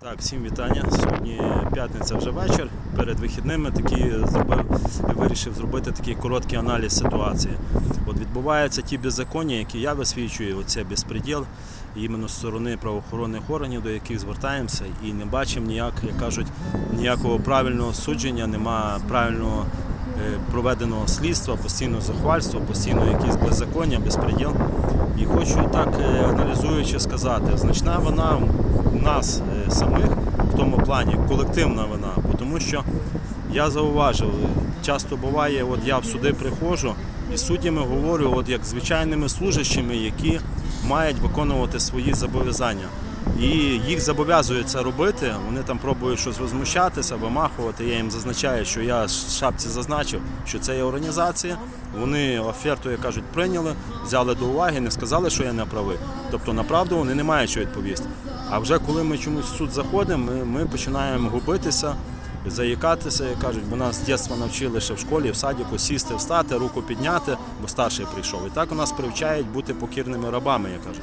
Так, всім вітання. Сьогодні п'ятниця вже вечір. Перед вихідними такі зробив, вирішив зробити такий короткий аналіз ситуації. От відбуваються ті беззаконня, які я висвічую, оце безпреділ, іменно з сторони правоохоронних органів, до яких звертаємося, і не бачимо ніяк, як кажуть, ніякого правильного судження, нема правильного е, проведеного слідства, постійно захвальство, постійно якісь беззаконня, безпреділ. І хочу так е, аналізуючи сказати, значна вона нас е, самих в тому плані колективна вина, тому що я зауважив, часто буває, от я в суди приходжу і з суддями говорю, от як звичайними служащими, які мають виконувати свої зобов'язання. І їх зобов'язують це робити. Вони там пробують щось возмущатися, вимахувати. Я їм зазначаю, що я шапці зазначив, що це є організація. Вони оферту, як кажуть, прийняли, взяли до уваги, не сказали, що я не правий. Тобто на правду вони не мають що відповісти. А вже коли ми чомусь в суд заходимо, ми, ми починаємо губитися, заїкатися, як кажуть, бо нас з дитинства навчили ще в школі, в садіку сісти, встати, руку підняти, бо старший прийшов. І так у нас привчають бути покірними рабами, я кажу.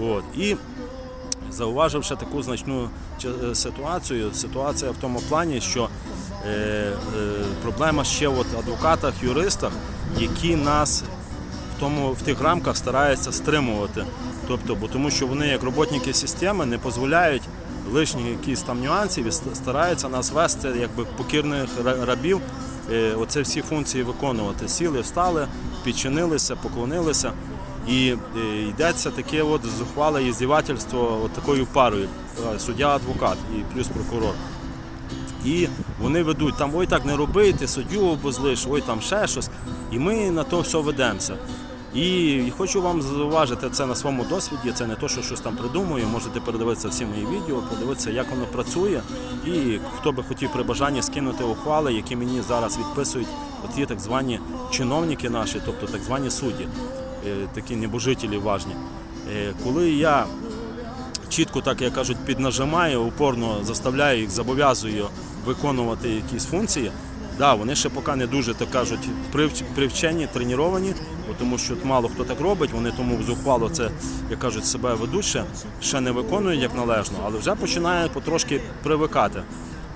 От. І зауважив ще таку значну е, ситуацію. Ситуація в тому плані, що е, е, проблема ще в адвокатах, юристах, які нас в тому в тих рамках стараються стримувати. Тобто, бо тому що вони, як роботники системи, не дозволяють лишніх якісь там нюансів і стараються нас вести якби покірних рабів. Оце всі функції виконувати. Сіли, встали, підчинилися, поклонилися. І е, йдеться таке от зухвале іздівательство от такою парою. е, Суддя-адвокат і плюс прокурор. І вони ведуть там, ой, так не роби, ти суддю обозлиш, ой, там ще щось. І ми на то все ведемося. І хочу вам зауважити це на своєму досвіді. Це не то, що щось там придумую. Можете передивитися всі мої відео, подивитися, як воно працює. І хто би хотів при бажанні скинути ухвали, які мені зараз відписують, є так звані чиновники наші, тобто так звані судді, такі небожителі важні. Е, Коли я чітко, так як кажуть, піднажимаю, упорно заставляю їх, зобов'язую виконувати якісь функції. Да, вони ще поки не дуже так кажуть привчені, треновані, тому що мало хто так робить, вони тому зухвало це, як кажуть, себе ведуть ще, не виконують як належно, але вже починають потрошки привикати.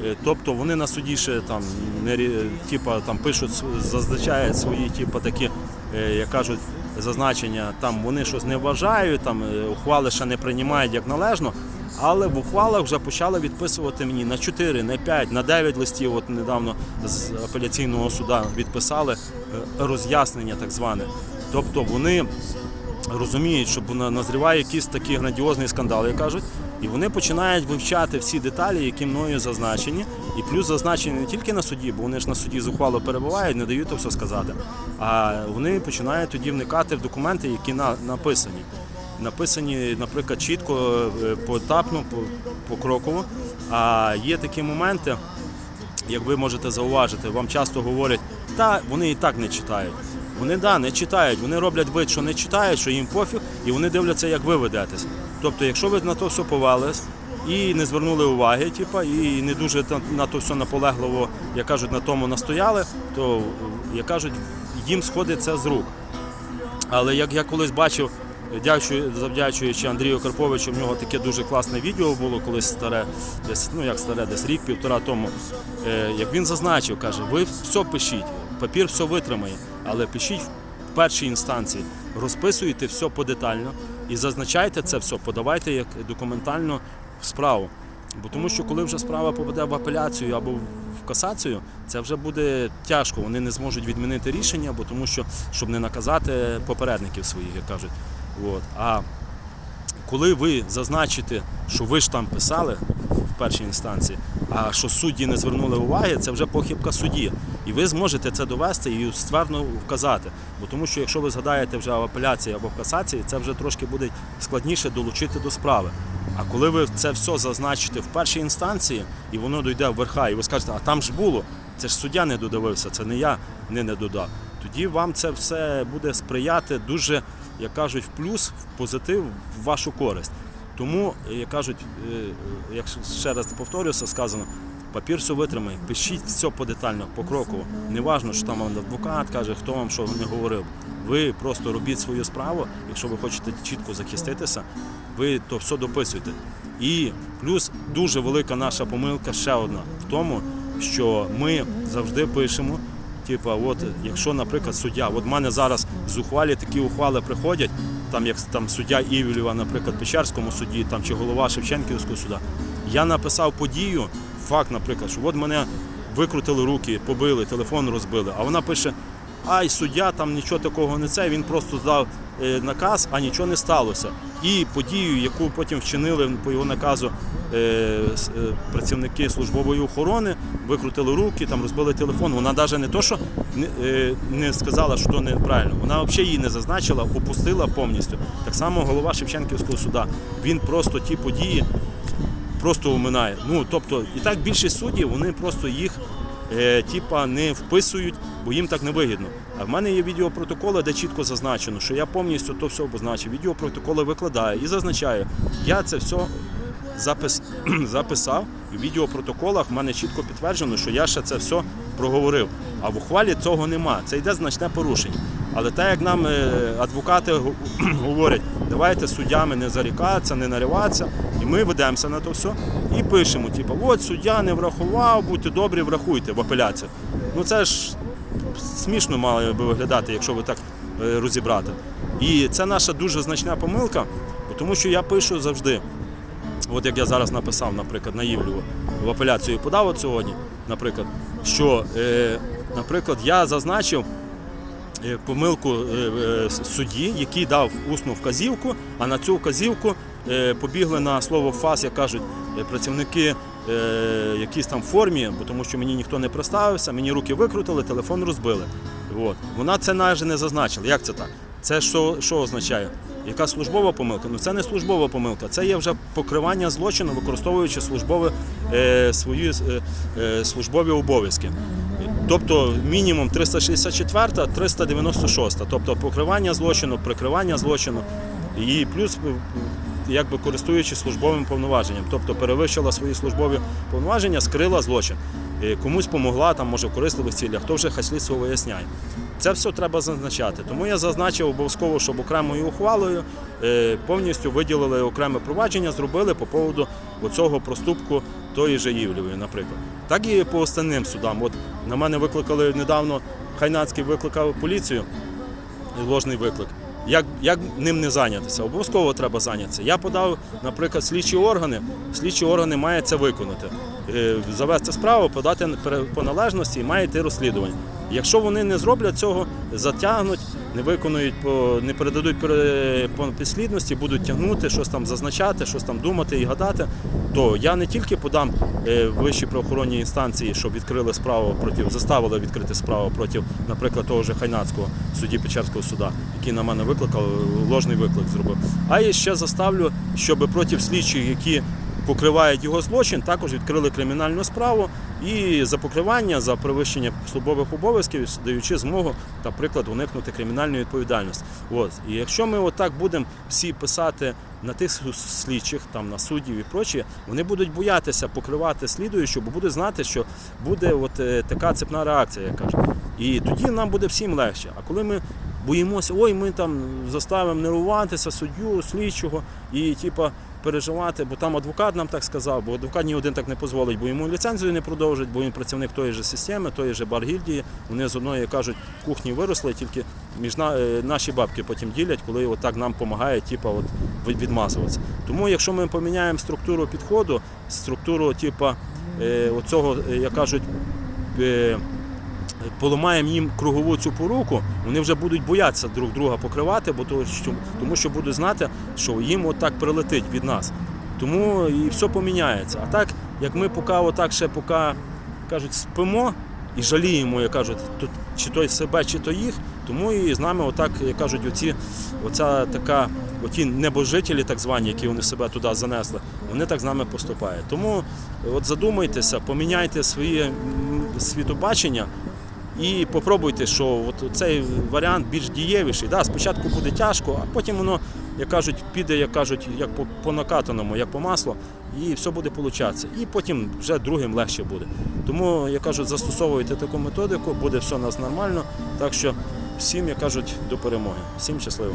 Е, Тобто вони на суді ще там не типа, там пишуть, зазначають свої типа, такі, е, як кажуть, зазначення, там вони щось не вважають, там е, ухвали ще не приймають як належно. Але в ухвалах вже почали відписувати мені на 4, на 5, на 9 листів. От недавно з апеляційного суда відписали е, роз'яснення так зване. Тобто вони розуміють, що на- назріває якийсь такий грандіозний скандал, як кажуть, і вони починають вивчати всі деталі, які мною зазначені, і плюс зазначені не тільки на суді, бо вони ж на суді зухвало перебувають, не дають то все сказати. А вони починають тоді вникати в документи, які на, написані. Написані, наприклад, чітко, е, поетапно, по, покроково. А є такі моменти, як ви можете зауважити, вам часто говорять, та вони і так не читають. Вони да, не читають, вони роблять вид, що не читають, що їм пофіг, і вони дивляться, як ви ведетесь. Тобто, якщо ви на то все повелись і не звернули уваги, типа, і не дуже на то все наполегливо, як кажуть, на тому настояли, то як кажуть, їм сходить це з рук. Але як я колись бачив, дякую, завдячуючи Андрію Карповичу, в нього таке дуже класне відео було колись старе, десь, ну як старе, десь рік-півтора тому. Е, як він зазначив, каже, ви все пишіть, папір все витримає, але пишіть в першій інстанції, розписуйте все подетально і зазначайте це все, подавайте як документально в справу. Бо тому що коли вже справа попаде в апеляцію або в касацію, це вже буде тяжко. Вони не зможуть відмінити рішення, бо тому що щоб не наказати попередників своїх, як кажуть. От. А коли ви зазначите, що ви ж там писали першій інстанції, а що судді не звернули уваги, це вже похибка судді. І ви зможете це довести і ствердно вказати. Бо тому що якщо ви згадаєте вже в апеляції або в касації, це вже трошки буде складніше долучити до справи. А коли ви це все зазначите в першій інстанції, і воно дойде в верха, і ви скажете, а там ж було, це ж суддя не додивився, це не я не, не додав. Тоді вам це все буде сприяти дуже, як кажуть, в плюс, в позитив, в вашу користь. Тому, як кажуть, е, як ще раз повторюся, сказано, Папір все витримає, пишіть все подетально, покроково. Не важно, що там вам адвокат каже, хто вам що не говорив. Ви просто робіть свою справу, якщо ви хочете чітко захиститися, ви то все дописуєте. І плюс дуже велика наша помилка ще одна в тому, що ми завжди пишемо. Типа, от якщо, наприклад, суддя, от в мене зараз з ухвалі такі ухвали приходять, там як там суддя Івлєва, наприклад, Печерському суді, там чи голова Шевченківського суда. Я написав подію, факт, наприклад, що от мене викрутили руки, побили, телефон розбили. А вона пише: ай, суддя, там нічого такого не це. Він просто дав е, наказ, а нічого не сталося. І подію, яку потім вчинили по його наказу е, е, працівники службової охорони, викрутили руки, там розбили телефон. Вона навіть не то, що не, е, сказала, що неправильно, вона взагалі її не зазначила, опустила повністю. Так само голова Шевченківського суда. Він просто ті події просто оминає. Ну тобто, і так більшість суддів вони просто їх е, типа не вписують, бо їм так не вигідно. А в мене є відеопротоколи, де чітко зазначено, що я повністю то все обозначив. Відеопротоколи викладаю і зазначаю. Я це все запис, записав. В відеопротоколах в мене чітко підтверджено, що я ще це все проговорив. А в ухвалі цього нема. Це йде значне порушення. Але так як нам е, адвокати говорять, давайте суддями не зарікатися, не нариватися, і ми ведемося на то все і пишемо, типу, от суддя не врахував, будьте добрі, врахуйте в апеляцію. Ну це ж смішно мало би виглядати, якщо ви так е, розібрати. І це наша дуже значна помилка, тому що я пишу завжди. От як я зараз написав, наприклад, на Євлєву, в апеляцію подав от сьогодні, наприклад, що, е, наприклад, я зазначив е, помилку судді, який дав усну вказівку, а на цю вказівку побігли на слово ФАС, як кажуть, працівники е, якісь там формі, бо тому що мені ніхто не представився, мені руки викрутили, телефон розбили. От. Вона це навіть не зазначила. Як це так? Це що, що означає? Яка службова помилка? Ну це не службова помилка, це є вже покривання злочину, використовуючи службові, е, свої е, е, службові обов'язки. Тобто мінімум 364, 396, тобто покривання злочину, прикривання злочину і плюс якби користуючись службовим повноваженням, тобто перевищила свої службові повноваження, скрила злочин. Комусь помогла, там може в корисливих цілях, то вже хай слідство виясняє. Це все треба зазначати. Тому я зазначив обов'язково, щоб окремою ухвалою е, повністю виділили окреме провадження, зробили по поводу цього проступку тої же Євлєвої, наприклад. Так і по останнім судам. От на мене викликали недавно, Хайнацький викликав поліцію, ложний виклик. Як, як ним не зайнятися? Обов'язково треба зайнятися. Я подав, наприклад, слідчі органи. Слідчі органи мають це виконати. Е, Завести справу, подати по належності і має йти розслідування. Якщо вони не зроблять цього, затягнуть, не виконують, по- не передадуть пере- по підслідності, будуть тягнути, щось там зазначати, щось там думати і гадати, то я не тільки подам е, вищі правоохоронні інстанції, щоб відкрили справу проти, заставили відкрити справу проти, наприклад, того ж Хайнацького судді Печерського суда, який на мене викликав, ложний виклик зробив. А я ще заставлю, щоб проти слідчих, які покривають його злочин, також відкрили кримінальну справу і за покривання, за перевищення службових обов'язків, даючи змогу, наприклад, уникнути кримінальної відповідальності. От. І якщо ми отак будемо всі писати на тих слідчих, там на суддів і прочі, вони будуть боятися покривати слідуючу, бо будуть знати, що буде от е, така цепна реакція, я кажу. І тоді нам буде всім легше. А коли ми боїмося, ой, ми там заставимо нервуватися суддю, слідчого і типа переживати, бо там адвокат нам так сказав, бо адвокат ні один так не дозволить, бо йому ліцензію не продовжить, бо він працівник тої ж системи, тої ж баргільдії. Вони з одної кажуть, кухні виросли, тільки між е, наші бабки потім ділять, коли отак нам допомагає, типа, от відмазуватися. Тому, якщо ми поміняємо структуру підходу, структуру, типа, е, оцього, е, як кажуть, поламаємо їм кругову цю поруку, вони вже будуть боятися друг друга покривати, бо то, що, тому що будуть знати, що їм отак прилетить від нас. Тому і все поміняється. А так, як ми поки отак ще поки кажуть, спимо і жаліємо, як кажуть, то, чи то себе, чи то їх, тому і з нами отак, як кажуть, оці, оця така, оті небожителі, так звані, які вони себе туди занесли, вони так з нами поступають. Тому от задумайтеся, поміняйте своє світобачення. І попробуйте, що от цей варіант більш дієвіший. Да, спочатку буде тяжко, а потім воно як кажуть, піде, як кажуть, як по, по накатаному, як по маслу, і все буде получатися. І потім вже другим легше буде. Тому, як кажуть, застосовуйте таку методику, буде все у нас нормально. Так що всім, як кажуть, до перемоги. Всім щасливо.